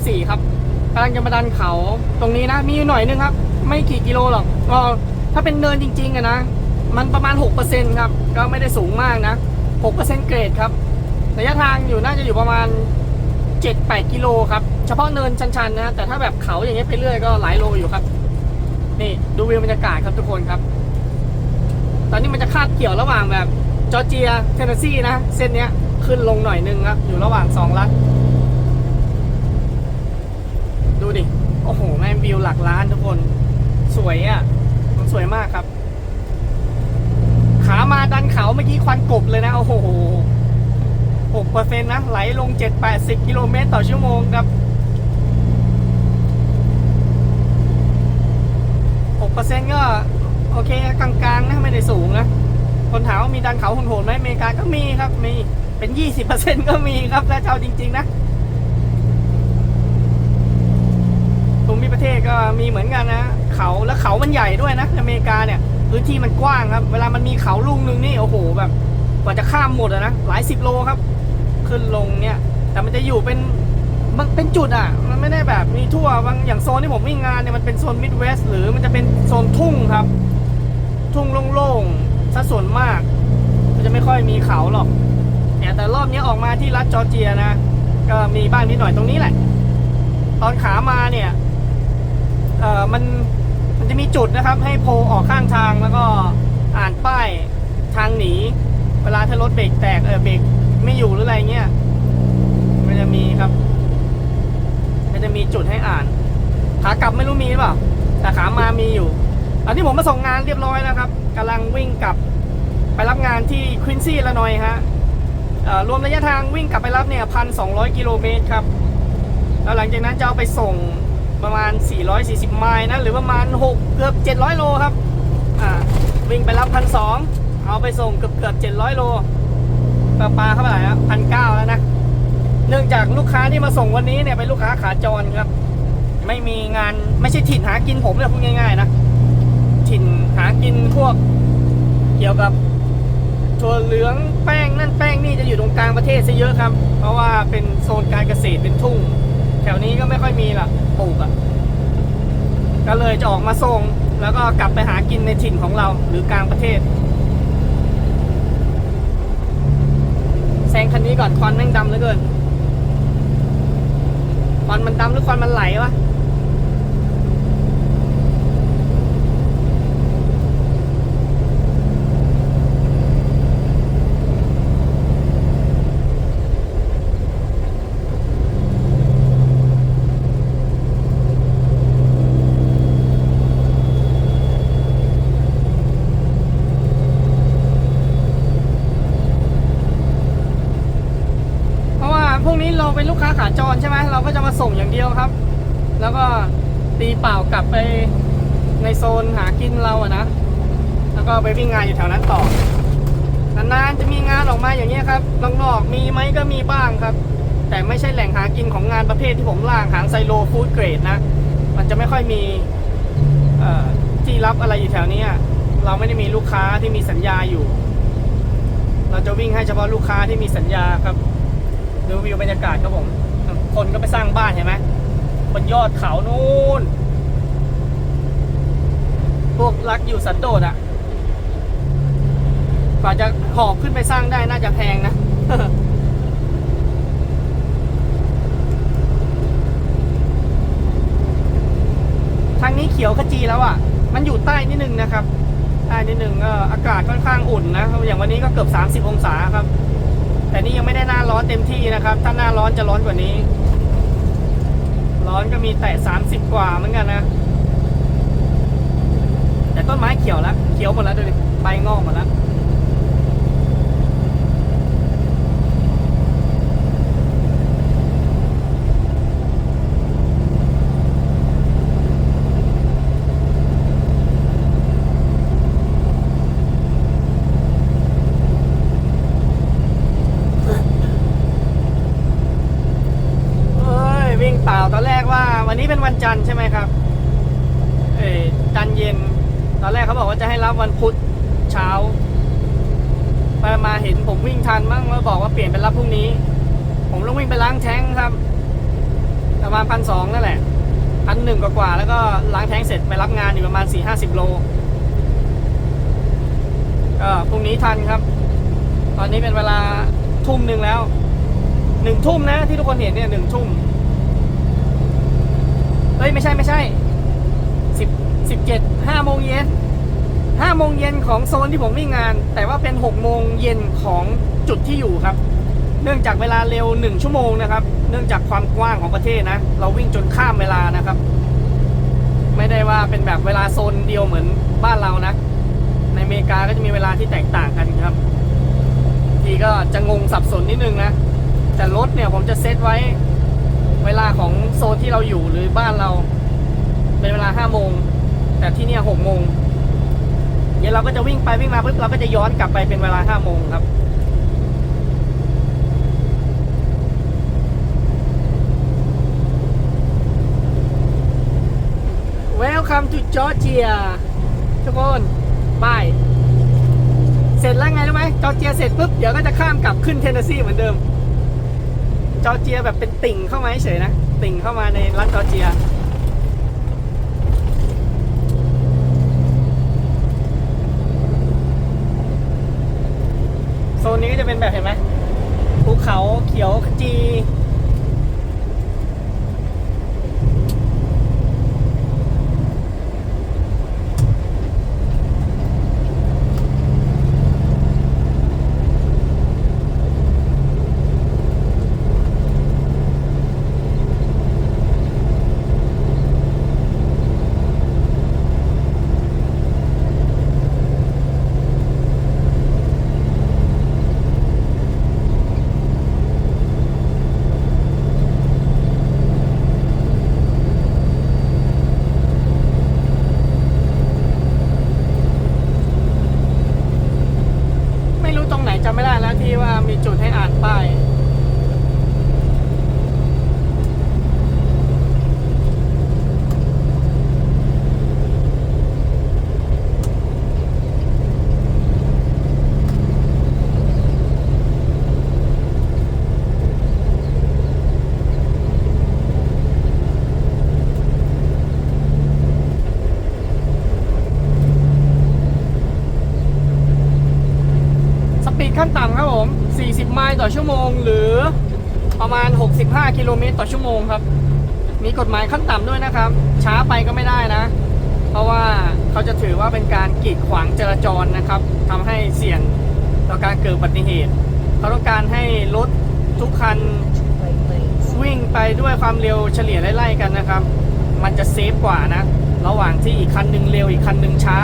24 ครับกำลังจะมาดันเขาตรงนี้นะ มีอยู่หน่อยนึงครับ ไม่กี่กิโลหรอกก็ถ้าเป็นเนินจริงๆอะนะ มันประมาณ 6%ครับ ก็ไม่ได้สูงมากนะ 6%เกรดครับระยะทางอยู่น่าจะอยู่ประมาณ 7-8 กิโลครับ เฉพาะเนินชันๆนะ แต่ถ้าแบบเขาอย่างเงี้ยไปเรื่อยก็หลายโลอยู่ครับ นี่ดูวิวบรรยากาศครับทุกคนครับ ตอนนี้มันจะคาดเกี่ยวระหว่างแบบจอร์เจีย เทนเนสซีนะ เส้นเนี้ยขึ้นลงหน่อยนึงครับ อยู่ระหว่างสองรัฐ ดูดิ โอ้โห แม่งวิวหลักล้านทุกคน สวยอะ มันสวยมากครับ ขามาดันเขาเมื่อกี้ควันกบเลยนะ โอ้โหหกเปอร์เซ็นต์นะ ไหลลงเจ็ดแปดสิบกิโลเมตรต่อชั่วโมงครับหกเปอร์เซ็นต์ก็ โอเคกลางๆนะ ไม่ได้สูงนะ คนถามว่ามีดันเขาโหดไหมอเมริกาก็มีครับ มี เป็นยี่สิบเปอร์เซ็นต์ก็มีครับถ้าเจ้าจริง ๆ นะภูมิ ประเทศก็มีเหมือนกันนะ เขาแล้วเขามันใหญ่ด้วยนะอเมริกาเนี่ยพื้นที่มันกว้างครับ เวลามันมีเขาลูกหนึงนี่โอ้โหแบบ กว่าจะข้ามหมดอะนะหลายสิบโลครับ ขึ้นลงเนี่ย แต่มันจะอยู่เป็นมันเป็นจุดอะ มันไม่ได้แบบมีทั่วบางอย่างโซนที่ผมวิ่งงานเนี่ยมันเป็นโซนมิดเวสหรือมันจะเป็นโซนทุ่งครับ ทุ่งโล่งๆซะส่วนมาก มันจะไม่ค่อยมีเขาหรอกเนี่ยแต่รอบนี้ออกมาที่รัฐจอร์เจียนะ ก็มีบ้างนิดหน่อยตรงนี้แหละ ตอนขามาเนี่ย เอ่อมันมันจะมีจุดนะครับ ให้โพลออกข้างทางแล้วก็อ่านป้ายทางหนี เวลาถ้ารถเบรกแตกเออเบรกไม่อยู่หรืออะไรเงี้ยมันจะมีครับ มันจะมีจุดให้อ่านขากลับไม่รู้มีหรือเปล่าแต่ขามามีอยู่ อันนี้ผมมาส่งงานเรียบร้อยแล้วครับกำลังวิ่งกลับไปรับงานที่ควินซี่ละนอยฮะรวมระยะทางวิ่งกลับไปรับเนี่ยพันสองกิโลเมตรครับ แล้วหลังจากนั้นจะเอาไปส่ง ประมาณ 440 ไมล์นะ หรือประมาณ 6 เกือบ 700 โลครับ อ่า วิ่งไปรับพันสองเอาไปส่งเกือบเกือบ 700 โลปลาปลาเข้าไปไหนครับพันเก้าแล้วนะ เนื่องจากลูกค้าที่มาส่งวันนี้เนี่ยเป็นลูกค้าขาจรครับ ไม่มีงานไม่ใช่ถิ่นหากินผมเลยพูดง่ายๆนะ ถิ่นหากินพวก เกี่ยวกับถั่วเหลืองแป้งนั่นแป้งนี่จะอยู่ตรงกลางประเทศซะเยอะครับ เพราะว่าเป็นโซนการเกษตรเป็นทุ่ง แถวนี้ก็ไม่ค่อยมีละปลูกอะ่ะ ก็เลยจะออกมาส่ง แล้วก็กลับไปหากินในถิ่นของเราหรือกลางประเทศแซงคันนี้ก่อนควันแม่งดำเหลือเกินควันมันดำหรือควันมันไหลวะว่าพวกนี้เราเป็นลูกค้าขาจรใช่ไหมเราก็จะมาส่งอย่างเดียวครับ แล้วก็ตีเปล่ากลับไปใน โซนหากินเราอะนะ แล้วก็ไปวิ่งงานอยู่แถวนั้นต่อนานๆจะมีงานออกมาอย่างเงี้ยครับนอกๆมีไหมก็มีบ้างครับ แต่ไม่ใช่แหล่งหากินของงานประเภทที่ผมล่างหางไซโลฟู้ดเกรดนะ มันจะไม่ค่อยมีที่รับอะไรอยู่แถวนี้เราไม่ได้มีลูกค้าที่มีสัญญาอยู่ เราจะวิ่งให้เฉพาะลูกค้าที่มีสัญญาครับดูวิวบรรยากาศครับผม คนก็ไปสร้างบ้านเห็นไหมบนยอดเขานู่น วกรักอยู่สันโดษอะกว่าจะหอบขึ้นไปสร้างได้น่าจะแพงนะทางนี้เขียวขจีแล้วอะ มันอยู่ใต้นิดนึงนะครับ ใต้นิดนึงอากาศค่อนข้างอุ่นนะ อย่างวันนี้ก็เกือบ 30 องศาครับ แต่นี่ยังไม่ได้หน้าร้อนเต็มที่นะครับ ถ้าหน้าร้อนจะร้อนกว่านี้ ร้อนก็มีแต่ 30 กว่าเหมือนกันนะ แต่ต้นไม้เขียวแล้วเขียวหมดแล้วดูดิใบงอกหมดแล้วเอ้ยวิ่งเปล่าตอนแรกว่า วันนี้เป็นวันจันทร์ใช่ไหมครับ เอ้ยจันทร์เย็น ตอนแรกเขาบอกว่าจะให้รับวันพุธเช้า ไปมาเห็นผมวิ่งทันมั้งแล้วบอกว่าเปลี่ยนเป็นรับพรุ่งนี้ ผมต้องวิ่งไปล้างแท้งครับ ประมาณพันสองนั่นแหละพันหนึ่งกว่าๆแล้วก็ล้างแท้งเสร็จไปรับงานอยู่ประมาณสี่ห้าสิบโลก็พรุ่งนี้ทันครับ ตอนนี้เป็นเวลาทุ่มหนึ่งแล้วหนึ่งทุ่มนะที่ทุกคนเห็นเนี่ยหนึ่งทุ่มเฮ้ยไม่ใช่ไม่ใช่สิบ สิบเจ็ดห้าโมงเย็นห้าโมงเย็นของโซนที่ผมวิ่งงาน แต่ว่าเป็นหกโมงเย็นของจุดที่อยู่ครับ เนื่องจากเวลาเร็วหนึ่งชั่วโมงนะครับ เนื่องจากความกว้างของประเทศนะ เราวิ่งจนข้ามเวลานะครับ ไม่ได้ว่าเป็นแบบเวลาโซนเดียวเหมือนบ้านเรานะ ในอเมริกาก็จะมีเวลาที่แตกต่างกันครับ ทีก็จะงงสับสนนิดนึงนะ แต่รถเนี่ยผมจะเซตไว้เวลาของโซนที่เราอยู่หรือบ้านเรา เป็นเวลาห้าโมง แต่ที่เนี่ยหกโมงเดี๋ยวเราก็จะวิ่งไปวิ่งมาปุ๊บเราก็จะย้อนกลับไปเป็นเวลาห้าโมงครับ Welcome to Georgia ทุกคนบายเสร็จแล้วไงรู้ไหมจอร์เจียเสร็จปุ๊บเดี๋ยวก็จะข้ามกลับขึ้นเทนเนสซีเหมือนเดิมจอร์เจียแบบเป็นติ่งเข้ามาเฉยนะ ติ่งเข้ามาในรัฐจอร์เจีย โซนนี้ก็จะเป็นแบบเห็นไหมภูเขาเขียวขจี ไม่รู้ตรงไหนจำไม่ได้แล้วที่ว่ามีจุดให้อ่านป้าย สปีดขั้นต่ำครับผม 40 ไมล์ต่อชั่วโมง หรือประมาณ 65 กิโลเมตรต่อชั่วโมงครับ มีกฎหมายขั้นต่ำด้วยนะครับ ช้าไปก็ไม่ได้นะ เพราะว่าเขาจะถือว่าเป็นการกีดขวางจราจรนะครับทำให้เสี่ยงต่อการเกิดอุบัติเหตุ เขาต้องการให้รถทุกคันวิ่งไปด้วยความเร็วเฉลี่ยไล่ๆกันนะครับ มันจะเซฟกว่านะ ระหว่างที่อีกคันหนึ่งเร็วอีกคันหนึ่งช้า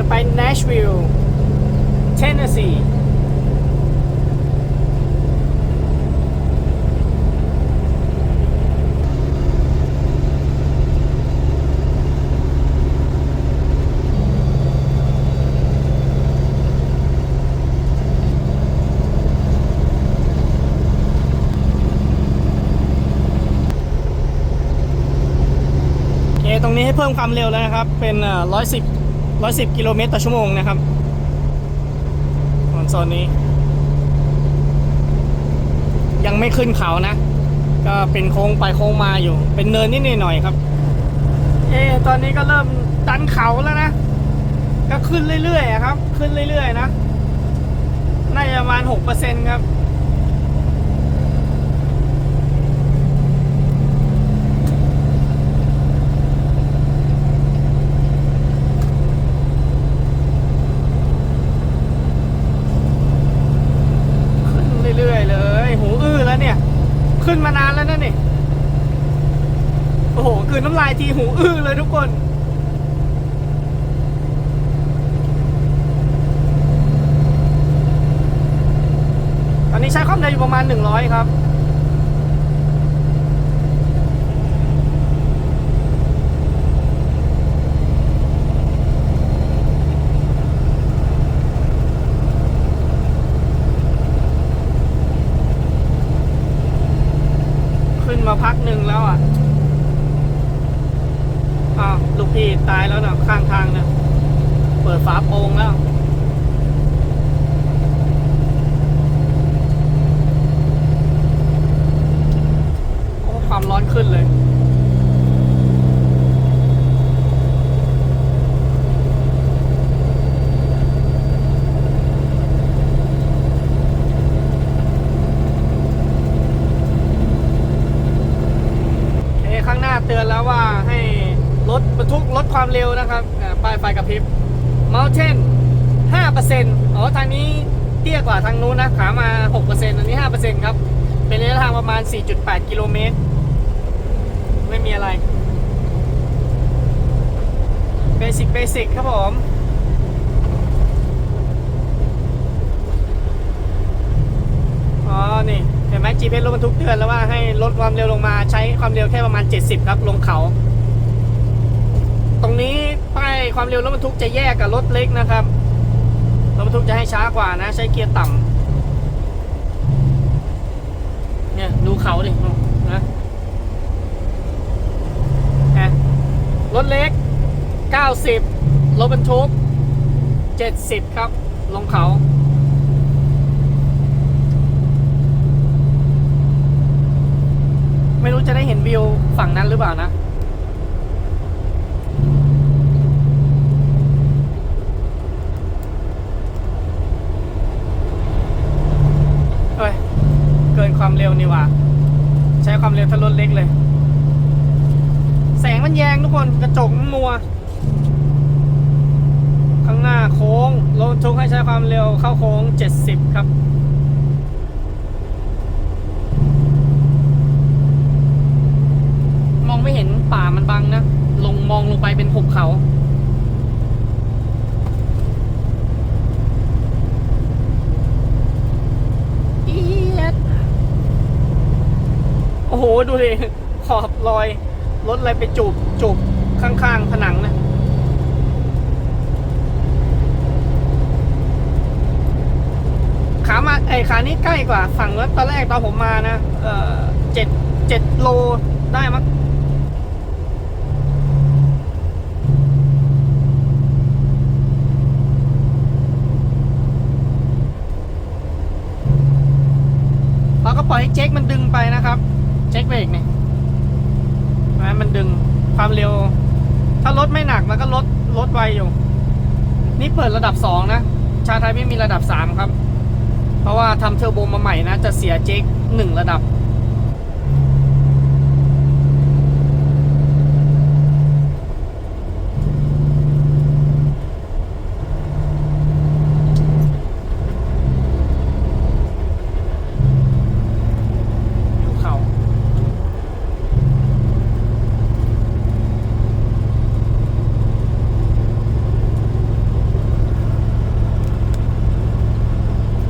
จะไป Nashville Tennessee โอเค ตรง นี้ให้เพิ่มความเร็วแล้วนะครับ เป็นร้อยสิบร้อยสิบกิโลเมตรต่อชั่วโมงนะครับโซนนี้ ยังไม่ขึ้นเขานะ ก็เป็นโค้งไปโค้งมาอยู่ เป็นเนินนิดหน่อยครับ เอตอนนี้ก็เริ่มดันเขาแล้วนะ ก็ขึ้นเรื่อยๆครับ ขึ้นเรื่อยๆนะ น่าจะประมาณหกเปอร์เซ็นต์ครับ ขึ้นเรื่อยๆเลย หูอื้อแล้วเนี่ย ขึ้นมานานแล้วนะนี่ โอ้โหคืนน้ำลาย ทีหูอื้อเลยทุกคน ตอนนี้ใช้ความเร็วอยู่ประมาณ 100 ครับ งแล้ว โอ้ ความร้อนขึ้นเลย โอเคข้างหน้าเตือนแล้วว่าให้ลดบรรทุกลดความเร็วนะครับอ่าป้ายไฟกระพริบ Mountain 5%อ๋อ ทางนี้ เตี้ยกว่าทางนู้นนะขามา 6%อันนี้ 5%ครับ เป็นระยะทางประมาณ 4.8 กิโลเมตร ไม่มีอะไรเบสิกเบสิกครับผมอ๋อ นี่ เห็นไหม GPS รถบรรทุกเตือนแล้วว่าให้ลดความเร็วลงมาใช้ความเร็วแค่ประมาณ 70 ครับ ลงเขา ตรงนี้ป้ายความเร็วรถบรรทุกจะแยกกับรถเล็กนะครับ รถบรรทุกจะให้ช้ากว่านะ ใช้เกียร์ต่ำเนี่ยดูเขาดินะฮะรถเล็ก 90 รถบรรทุก 70 ครับ ลงเขาไม่รู้จะได้เห็นวิวฝั่งนั้นหรือเปล่านะ เอ้ย เกินความเร็วนี่หว่า ใช้ความเร็วทะลุเล็กเลย แสงมันแยงทุกคนกระจกมันมัว ข้างหน้าโค้งรถทุกให้ใช้ความเร็วเข้าโค้ง 70 ครับมองไม่เห็นป่ามันบังนะ ลงมองลงไปเป็นหุบเขาอี๊ดโอ้โห ดูดิขอบรอย รถอะไรไปจูบจูบข้างๆ ผนังนะ ขานี้ใกล้กว่าฝั่งนั้นตอนแรกตอนผมมานะเออเจ็ดเจ็ดโลได้มั้งเราก็ปล่อยให้เจ๊กมันดึงไปนะครับ เจ๊กเบรกเนี่ยนะมันดึงความเร็ว ถ้ารถไม่หนักมันก็ลดลดไวอยู่ นี่เปิดระดับ2นะ ชาไทยไม่มีระดับ3ครับ เพราะว่าทำเทอร์โบมาใหม่นะจะเสียเจ๊กหนึ่งระดับ ภูเขา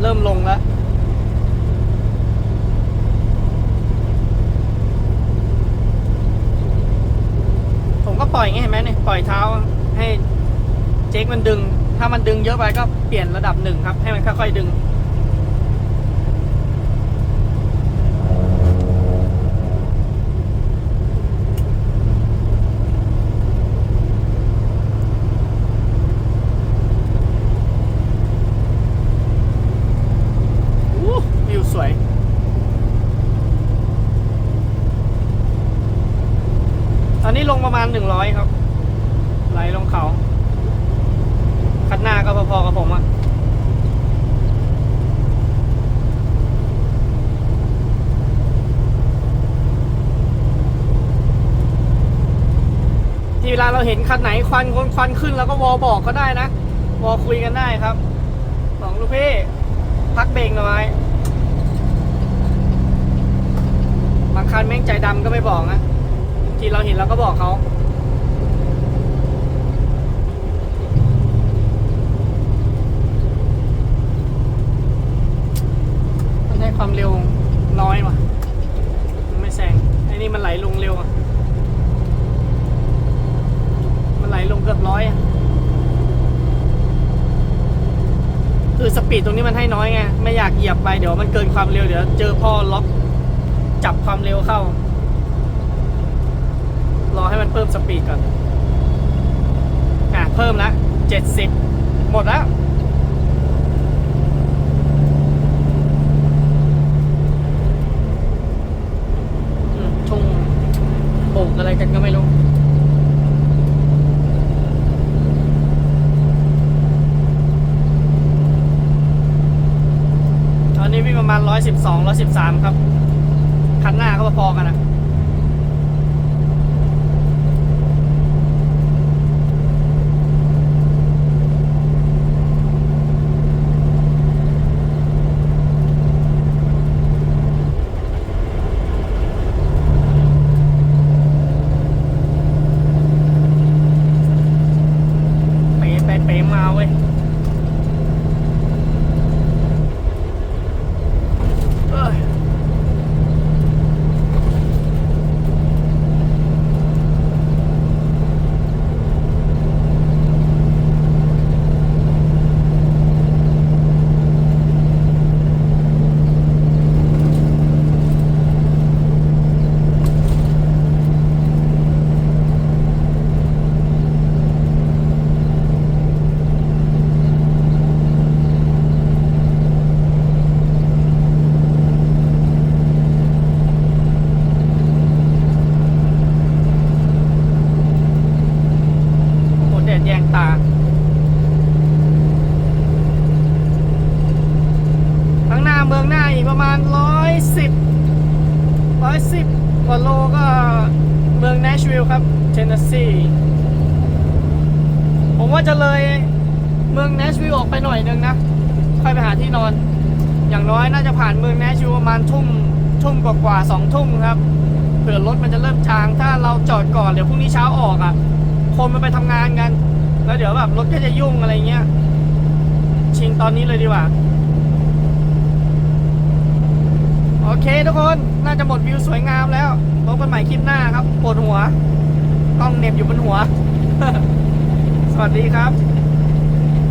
เริ่มลงแล้ว ผมก็ ปล่อยไงเห็นไหมเนี่ยปล่อยเท้าให้เจ๊กมันดึง ถ้ามันดึงเยอะไปก็เปลี่ยนระดับหนึ่งครับ ให้มันค่อยๆดึง อู้วิวสวย ตอนนี้ ลงประมาณหนึ่งร้อยครับ ไหลลงเขา คันหน้าก็พอๆกับผมอะที่เวลาเราเห็นคันไหนควันควนควันขึ้นแล้วก็วอบอกก็ได้นะวอคุยกันได้ครับสองลูกพี่พักเบรกหน่อยบางคันแม่งใจดำก็ไม่บอกนะ ทีเราเห็นเราก็บอกเขามันให้ความเร็วน้อยว่ะมันไม่แซงไอ้นี่มันไหลลงเร็วอะ มันไหลลงเกือบร้อยอะคือสปีดตรงนี้มันให้น้อยไง ไม่อยากเหยียบไปเดี๋ยวมันเกินความเร็วเดี๋ยวเจอพ่อล็อกจับความเร็วเข้า รอให้มันเพิ่มสปีดก่อน อะ เพิ่มละเจ็ดสิบหมดแล้ว ชงโบกอะไรกันก็ไม่รู้ตอนนี้วิ่งประมาณร้อยสิบสองร้อยสิบสามครับ คันหน้าก็พอๆกันนะเป๋ไปเป๋มาเว้ย เอ้ยโอ้โหแดดแยงตา ข้างหน้าเมืองหน้าอีกประมาณร้อยสิบร้อยสิบกว่าโลก็เมืองเนชวิลล์ครับ เทนเนสซี ผม ว่าจะเลยเมืองเนชวิลออกไปหน่อยนึงนะ ค่อยไปหาที่นอน อย่างน้อยน่าจะผ่านเมืองเนชวิลประมาณทุ่มทุ่มกว่าสองทุ่มครับ เผื่อรถมันจะเริ่มจาง ถ้าเราจอดก่อนเดี๋ยวพรุ่งนี้เช้าออกอะ คนมันไปทำงานกัน แล้วเดี๋ยวแบบรถก็จะยุ่งอะไรเงี้ย ชิงตอนนี้เลยดีกว่า โอเคทุกคน น่าจะหมดวิวสวยงามแล้วพบกันใหม่คลิปหน้าครับปวดหัวกล้องเหน็บอยู่บนหัว สวัสดีครับ